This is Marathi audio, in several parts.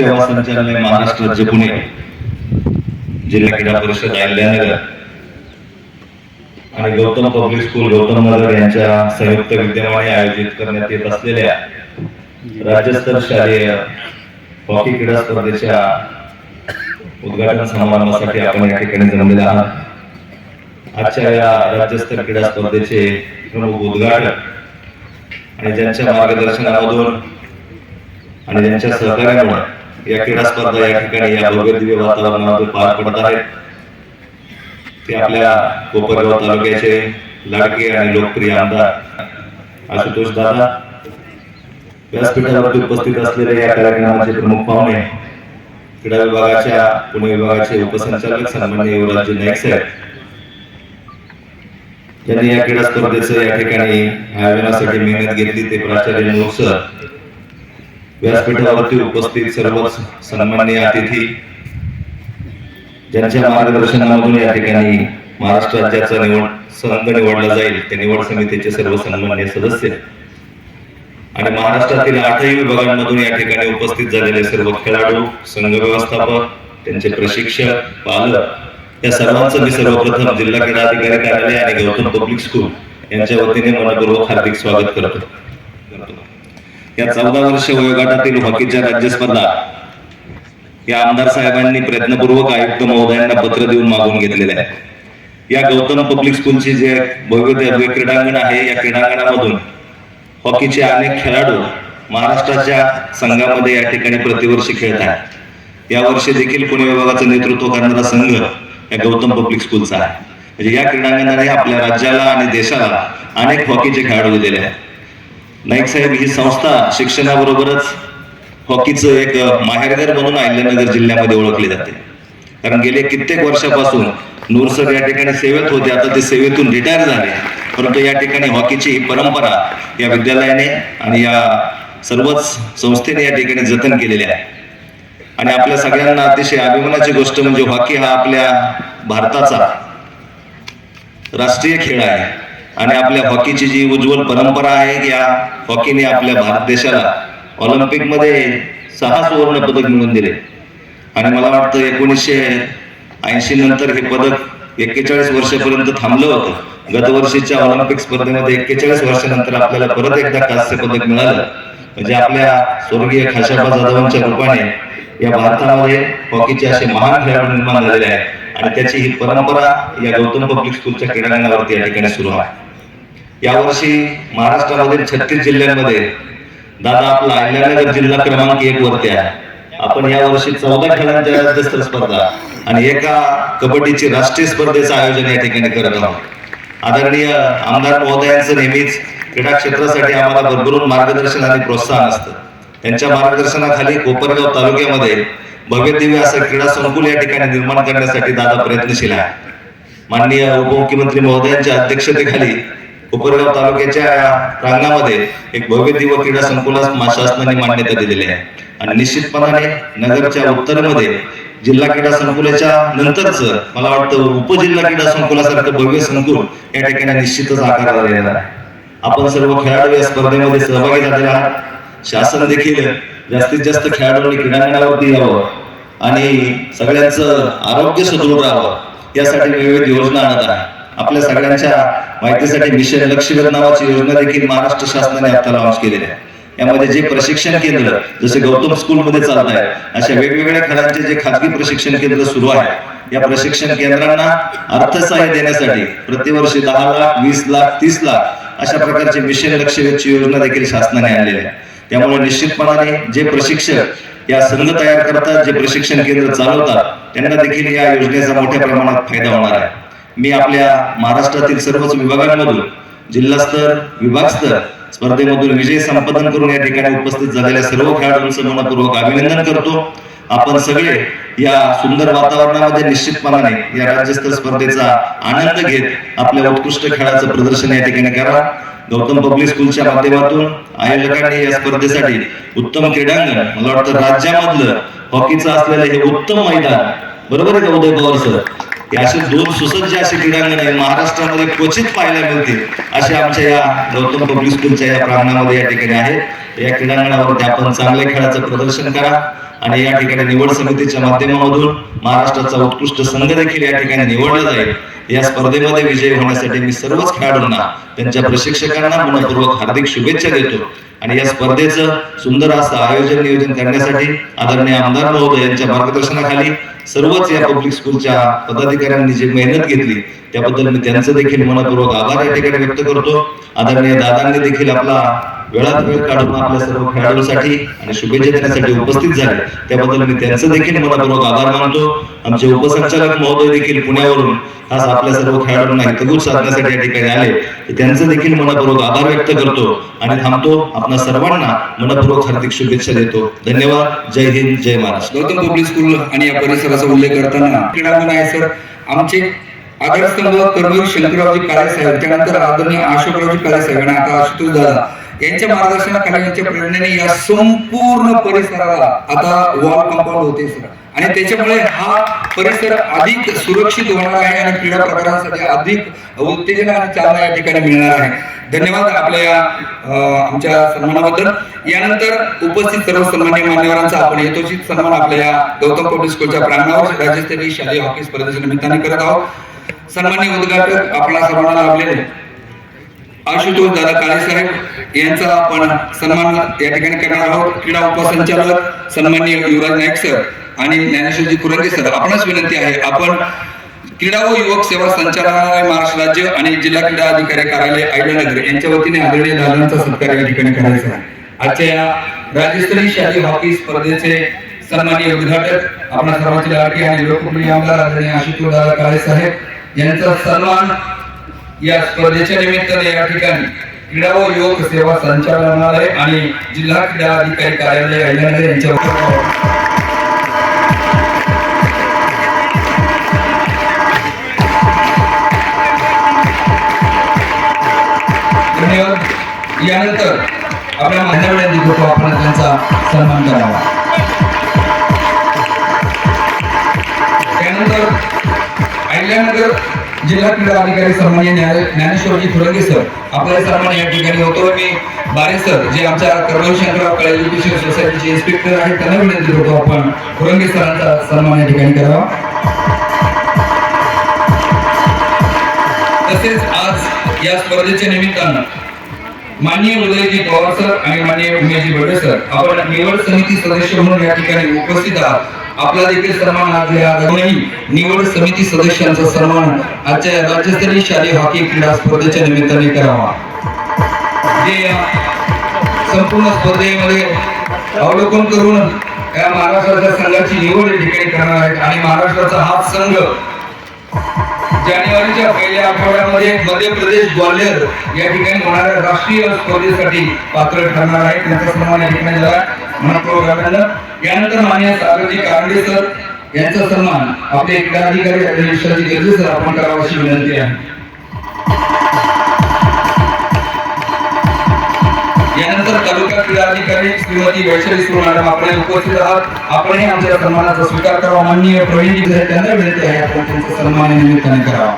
लोकसेवा संचालनालय महाराष्ट्र राज्य पुणे जिल्हा क्रीडा परिषद अहिल्यानगर आणि गौतम पब्लिक स्कूल गौतम नगर यांच्या संयुक्त विद्यमाने आयोजित करण्यात येत असलेल्या राज्यस्तर शालेय हॉकी क्रीडा स्पर्धेच्या उद्घाटन समारंभासाठी आपण या ठिकाणी जमलेले आहात. आजच्या या राज्यस्तर क्रीडा स्पर्धेचे प्रमुख उद्घाटक आणि ज्यांच्या मार्गदर्शनामधून आणि ज्यांच्या सहकार्यामुळे या क्रीडा स्पर्धा या ठिकाणी या भव्य दिव्य वातावरणामध्ये पार पडत आहेत. ते आपल्या कोपरगाव तालुक्याचे लाडके आणि लोकप्रिय आमदार आशुतोष दादा. व्यासपीठावरती उपस्थित असलेले या कार्यक्रमाचे प्रमुख पाहुणे क्रीडा विभागाच्या पुणे विभागाचे उपसंचालक सन्मान्य युवराज नाईक साहेब. त्यांनी या क्रीडा स्पर्धेचं या ठिकाणी आयोजनासाठी मेहनत घेतली ते प्राचार्य नूर सर. व्यासपीठावरती उपस्थित सर्व सन्माननीय अतिथी ज्यांच्या मार्गदर्शनामधून या ठिकाणी महाराष्ट्र राज्याचा निवड संघ निवडला जाईल ते निवड समितीचे सर्व सन्मान्य सदस्य आणि महाराष्ट्रातील आठही विभागांमधून या ठिकाणी उपस्थित झालेले सर्व खेळाडू संघ व्यवस्थापक त्यांचे प्रशिक्षक पालक या सर्वांचं मी सर्वप्रथम जिल्हा क्रीडा अधिकारी कार्यालय आणि गौतम पब्लिक स्कूल यांच्या वतीने मनपूर्वक हार्दिक स्वागत करतो. या चौदा वर्ष वयोगटातील हॉकीच्या राज्य स्पर्धा या आमदार साहेबांनी प्रयत्नपूर्वक आयुक्त महोदयांना पत्र देऊन मागून घेतलेले आहे या गौतम पब्लिक स्कूलची जे भव्य क्रीडांगण आहे या क्रीडांगणामधून हॉकीचे अनेक खेळाडू महाराष्ट्राच्या संघामध्ये या ठिकाणी प्रतिवर्षी खेळत आहेत. यावर्षी देखील पुणे विभागाचं नेतृत्व करणारा संघ या गौतम पब्लिक स्कूलचा आहे. म्हणजे या क्रीडांगणाने आपल्या राज्याला आणि देशाला अनेक हॉकीचे खेळाडू दिलेले आहेत. नाईक साहेब ही संस्था शिक्षणाबरोबरच हॉकीचं एक माहेरघर म्हणून अहिल्यानगर जिल्ह्यामध्ये ओळखली जाते. कारण गेले कित्येक वर्षापासून नूरसर या ठिकाणी सेवेत होते आता ते सेवेतून रिटायर झाले परंतु या ठिकाणी हॉकीची ही परंपरा या विद्यालयाने आणि या सर्वच संस्थेने या ठिकाणी जतन केलेले आहे. आणि आपल्या सगळ्यांना अतिशय अभिमानाची गोष्ट म्हणजे हॉकी हा आपल्या भारताचा राष्ट्रीय खेळ आहे. आणि आपल्या हॉकीची जी उज्ज्वल परंपरा आहे या हॉकीने आपल्या भारत देशाला ऑलिम्पिकमध्ये सहा सुवर्ण पदक मिळवून दिले. आणि मला वाटतं एकोणीसशे ऐंशी नंतर हे पदक एक्केचाळीस वर्षापर्यंत थांबलं होतं. गतवर्षीच्या ऑलिम्पिक स्पर्धेमध्ये एक्केचाळीस वर्षानंतर आपल्याला परत एकदा कांस्य पदक मिळालं. म्हणजे आपल्या स्वर्गीय खाशाबा जाधवांच्या रूपाने या भारतामध्ये हॉकीचे असे महान खेळाडू निर्माण झालेले आहेत. आणि त्याची ही परंपरा या गौतम पब्लिक स्कूलच्या क्रीडांगणावरती या ठिकाणी सुरू आहे. यावर्षी महाराष्ट्रामधील छत्तीस जिल्ह्यांमध्ये दादा आपला अहिल्यानगर जिल्हा क्रमांक एक वरती आहे. आपण यावर्षी चौदा खेळांच्या राज्यस्तर स्पर्धा आणि एका कबड्डीची राष्ट्रीय स्पर्धेचं आयोजन या ठिकाणी करत आहोत. आदरणीय आमदार महोदयांचं नेहमीच क्रीडा क्षेत्रासाठी आम्हाला भरभरून मार्गदर्शन आणि प्रोत्साहन असतं. त्यांच्या मार्गदर्शनाखाली कोपरगाव तालुक्यामध्ये भव्य दिव्य असं क्रीडा संकुल या ठिकाणी निर्माण करण्यासाठी दादा प्रयत्नशील आहे माननीय उपमुख्यमंत्री महोदयांच्या अध्यक्षतेखाली कोपरगाव तालुक्याच्या रांगामध्ये एक भव्य दिव्य क्रीडा संकुलास शासनाने मान्यता दिलेली आहे. आणि निश्चितपणाने नगरच्या उत्तरमध्ये जिल्हा क्रीडा संकुलाच्या नंतरच मला वाटतं उपजिल्हा क्रीडा संकुलासारखं भव्य संकुल या ठिकाणी निश्चितच आकाराला येणार आहे. आपण सर्व खेळाडू या स्पर्धेमध्ये सहभागी झालेला आहात. शासन देखील जास्तीत जास्त खेळाडूंनी क्रीडांगणावरती यावं आणि सगळ्यांचं आरोग्य सुदृढ राहावं यासाठी विविध योजना आणत आहे. आपल्या सगळ्यांच्या माहितीसाठी मिशन लक्ष्मीवर नावाची योजना देखील महाराष्ट्र शासनाने आता लॉन्च केलेली आहे. यामध्ये जे प्रशिक्षण केंद्र जसे गौतम स्कूलमध्ये चालत आहे अशा वेगवेगळ्या खेळांचे जे खाजगी प्रशिक्षण केंद्र सुरू आहे या प्रशिक्षण केंद्रांना अर्थसहाय्य देण्यासाठी प्रतिवर्षी दहा लाख वीस लाख तीस लाख अशा प्रकारची मिशन लक्षवेधची योजना देखील शासनाने आणलेली आहे. त्यामुळे निश्चितपणाने जे प्रशिक्षक या संघ तयार करतात जे प्रशिक्षण केंद्र चालवतात त्यांना देखील या योजनेचा मोठ्या प्रमाणात फायदा होणार आहे. मी आपल्या महाराष्ट्रातील सर्वच विभागांमधून जिल्हास्तर विभागस्तर स्पर्धेमधून विजय संपादन करून या ठिकाणी उपस्थित झालेल्या सर्व खेळाडूंचं मनपूर्वक अभिनंदन करतो. आपण सगळे या सुंदर वातावरणामध्ये निश्चितपणाने या राज्यस्तर स्पर्धेचा आनंद घेत आपल्या उत्कृष्ट खेळाचं प्रदर्शन या ठिकाणी करा. गौतम पब्लिक स्कूलच्या माध्यमातून आयोजकांनी या स्पर्धेसाठी उत्तम क्रीडांगण मला वाटतं राज्यामधलं हॉकीचं असलेलं हे उत्तम मैदान. बरोबर आहे का उदय पवार सर? हे असे दोन सुसज्ज असे क्रीडांगण आहे महाराष्ट्रामध्ये क्वचित पाहायला मिळतील. असे आमच्या या गौतम पब्लिक स्कूलच्या या प्रांगणामध्ये या ठिकाणी आहेत. या क्रीडांगणावरती आपण चांगल्या खेळाचं प्रदर्शन करा. आणि या ठिकाणी निवड समितीच्या माध्यमामधून महाराष्ट्राचा उत्कृष्ट संघ देखील या ठिकाणी निवडला जाईल. या स्पर्धेमध्ये विजय होण्यासाठी मी सर्वच खेळाडूंना त्यांच्या प्रशिक्षकांना मनपूर्वक हार्दिक शुभेच्छा देतो. आणि या स्पर्धेचं सुंदर असं आयोजन नियोजन करण्यासाठी आदरणीय आमदार महोदय यांच्या मार्गदर्शनाखाली सर्वच या पब्लिक स्कूलच्या पदाधिकाऱ्यांनी जी मेहनत घेतली त्याबद्दल मी त्यांचं देखील मनपूर्वक आभार या ठिकाणी व्यक्त करतो. आदरणीय दादांनी देखील आपला वेळात वेळ काढून आपल्या सर्व खेळाडूंसाठी आणि शुभेच्छा देण्यासाठी उपस्थित झाले. त्याबद्दल मी त्यांचं देखील मनापूर्वक आभार मानतो. आमचे उपसंचालक महोदय देखील पुण्यावरून आज आपल्या सर्व खेळाडूंना हितगुज साधण्यासाठी या ठिकाणी आले. तर त्यांचं देखील मनापूर्वक आभार व्यक्त करतो आणि थांबतो. आपणा सर्वांना मनपूर्वक हार्दिक शुभेच्छा देतो. धन्यवाद. जय हिंद. जय महाराष्ट्र. गौतम पब्लिक स्कूल आणि या परिसराचा उल्लेख करताना क्रीडांगण आहे सर. आमचे आदरस्तंभ कर्मवीर शंकररावजी काळे साहेब त्यानंतर आदरणीय अशोकरावजी काळे साहेब आणि आता आशुतोष दादा. यांच्या मार्गदर्शनाखाली यांच्या प्रेरणेने या संपूर्ण परिसराला आता वॉल कंपाऊंड होते सर आणि त्याच्यामुळे हा परिसर अधिक सुरक्षित होणार आहे आणि क्रीडा प्रकारांसाठी अधिक उत्तेजना आणि चालना या ठिकाणी मिळणार आहे. धन्यवाद आपल्या या आमच्या सन्मानाबद्दल. यानंतर उपस्थित सर्व सन्मान्य मान्यवरांचा आपण यथोचित सन्मान आपल्या या गौतम पब्लिक स्कूलच्या प्रांगणावर राज्यस्तरीय शालेय हॉकी स्पर्धेच्या निमित्ताने करत आहोत. सन्मान्य उद्घाटक आपल्या सर्वांना लाभलेले आशुतोष दादा काळे साहेब यांचा आपण सन्मान या ठिकाणी करणार आहोत. क्रीडा उपसंचालक सन्मान्य युवराज नाईक सर आणि ज्ञानेश्वरजी कुरंगे सर. आपणच विनंती आहे आपण क्रीडा व युवक सेवा संचालनालय महाराष्ट्र राज्य आणि जिल्हा क्रीडा अधिकारी कार्यालय आयडनगर यांच्या वतीने आदरणीय दादांचा सत्कार या ठिकाणी करायचा आहे. आजच्या या राज्यस्तरीय शालेय हॉकी स्पर्धेचे सन्माननीय उद्घाटक आपल्या सर्वांचे लाडके आणि लोकप्रिय आमदार आदरणीय आशुतोष दादा काळे साहेब यांचा सन्मान या स्पर्धेच्या निमित्ताने या ठिकाणी क्रीडा व योग सेवा संचालनालय आणि जिल्हा क्रीडा अधिकारी कार्यालय अहिल्यानगर यांच्या धन्यवाद. यानंतर आपल्या मान्यवरांनी होतो आपण त्यांचा सन्मान करावा. त्यानंतर अहिल्यानगर जिल्हा क्रीडा अधिकारी सन्मान्य म्हणजे ज्ञानेश्वरजी फुरंगे सर. आपला सन्मान या ठिकाणी होतो आणि बारे सर जे आमच्या कर्मवीर शंकरराव काळे एज्युकेशन सोसायटीचे इन्स्पेक्टर आहेत त्यांना विनंती करतो आपण. फुरंगे सरांचा सन्मान या ठिकाणी करावा. तसेच आज या स्पर्धेच्या निमित्तानं माननीय उदयजी पवार सर आणि माननीय उमेशजी बडे सर आपण निवड समिती सदस्य म्हणून या ठिकाणी उपस्थित आहात. आपला देखील सन्मान आजही निवड समिती सदस्यांचा सन्मान आजच्या राज्यस्तरीय शालेय हॉकी क्रीडा स्पर्धेच्या निमित्ताने करावा. जे संपूर्ण स्पर्धेमध्ये अवलोकन करून या महाराष्ट्राच्या संघाची निवड या ठिकाणी करणार आहेत. आणि महाराष्ट्राचा हा संघ जानेवारीच्या पहिल्या आठवड्यामध्ये मध्य प्रदेश ग्वाल्हेर या ठिकाणी होणाऱ्या राष्ट्रीय स्पर्धेसाठी पात्र ठरणार आहे. त्यांचा सन्मान या ठिकाणी झाला. मनपूर्वक अभिनंदन. यानंतर मान्य सागरजी कारंडे सर यांचा सन्मान आपले क्रीडाधिकारी अभिनेश्वरजी गिरजे सर आपण करावा अशी विनंती आहे. यानंतर तालुका क्रीडाधिकारी श्रीमती वैशाली सुरू मॅडम आपण उपस्थित आहात. आपणही आमच्या सन्मानाचा स्वीकार करावा. माननीय प्रवीणजी त्यांना विनंती आहे आपण त्यांचा सन्मान निमित्ताने करावा.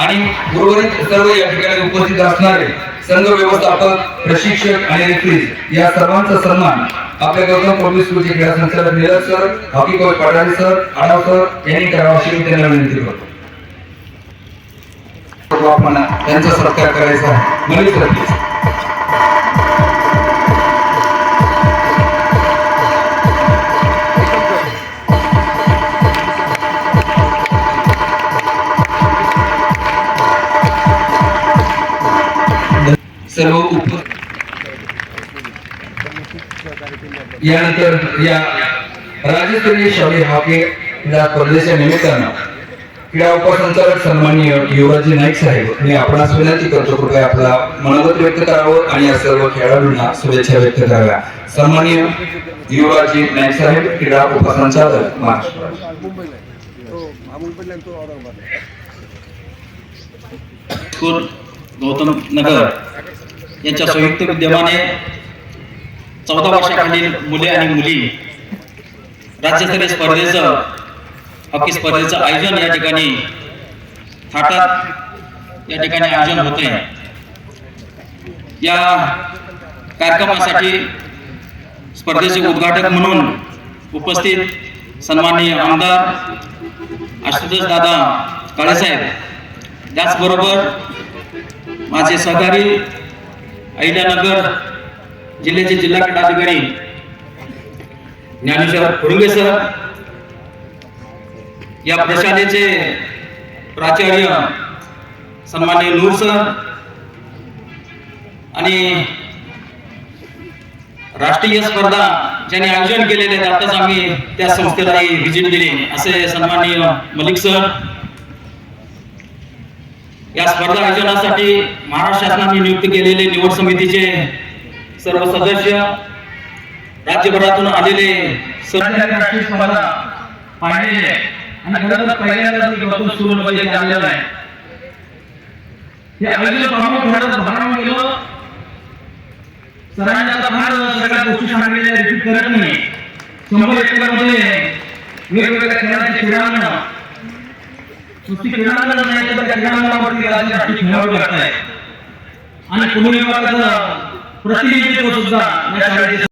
आणि उर्वरित सर्व या ठिकाणी उपस्थित असणारे संघ व्यवस्थापक प्रशिक्षक आणि रेफरीज या सर्वांचा सन्मान आपल्या गौतम पब्लिक स्कूलचे क्रीडा संचालक Neeraj sir hockey coach Pathare sir Adav sir यांनी करावा अशी मी त्यांना विनंती करतो. त्यांचा सत्कार करायचा आहे. सर्व उप यानंतर या राज्यस्तरीय शालेय हॉकी क्रीडा स्पर्धेच्या निमित्तानं क्रीडा उपसंचालक सन्माननीय युवराजी नाईक साहेब मी आपणास विनंती करतो कृपया आपला मनोगत व्यक्त करावं आणि या सर्व खेळाडूंना शुभेच्छा व्यक्त कराव्या. सन्माननीय युवराजी नाईक साहेब क्रीडा उपसंचालक महाराष्ट्र गौतम नगर. यांच्या संयुक्त विद्यमाने चौदा वर्षाखालील मुले आणि मुली. राज्यस्तरीय स्पर्धेचं हॉकी स्पर्धेचं आयोजन या ठिकाणी थाटात. या ठिकाणी आयोजन होते या कार्यक्रमासाठी स्पर्धेचे उद्घाटक म्हणून उपस्थित सन्माननीय आमदार आशुतोष दादा काळेसाहेब त्याचबरोबर माझे सहकारी अहिल्यानगर जिल्ह्याचे जिल्हा क्रीडाधिकारी ज्ञानेश्वर फुरंगे सर या प्रशालेचे प्राचार्य सन्मान्य नूर सर आणि राष्ट्रीय स्पर्धा ज्याने आयोजन केलेले आहेत आताच आम्ही त्या संस्थेलाही व्हिजिट दिली. असे सन्माननीय मलिक सर या स्पर्धा आयोजनासाठी महाराष्ट्र शासनाने नियुक्त केलेले निवड समितीचे सर्व सदस्य राज्यभरातून आलेले सर्व स्पर्धा पाहिलेले आहे. आणि खरंच पहिल्यांदा मी गौतम आहे. हे आयोजन भारावून सरांनी आता फार सगळ्या गोष्टी सांगितल्या रिपीट करत नाही. शंभर एकरमध्ये वेगवेगळ्या खेळाचे खेळांना नुसती क्रीडांगण नाही तर त्या खेळाडू आणि पुणे विभागाचं प्रतिनिधित्व सुद्धा या शाळेचे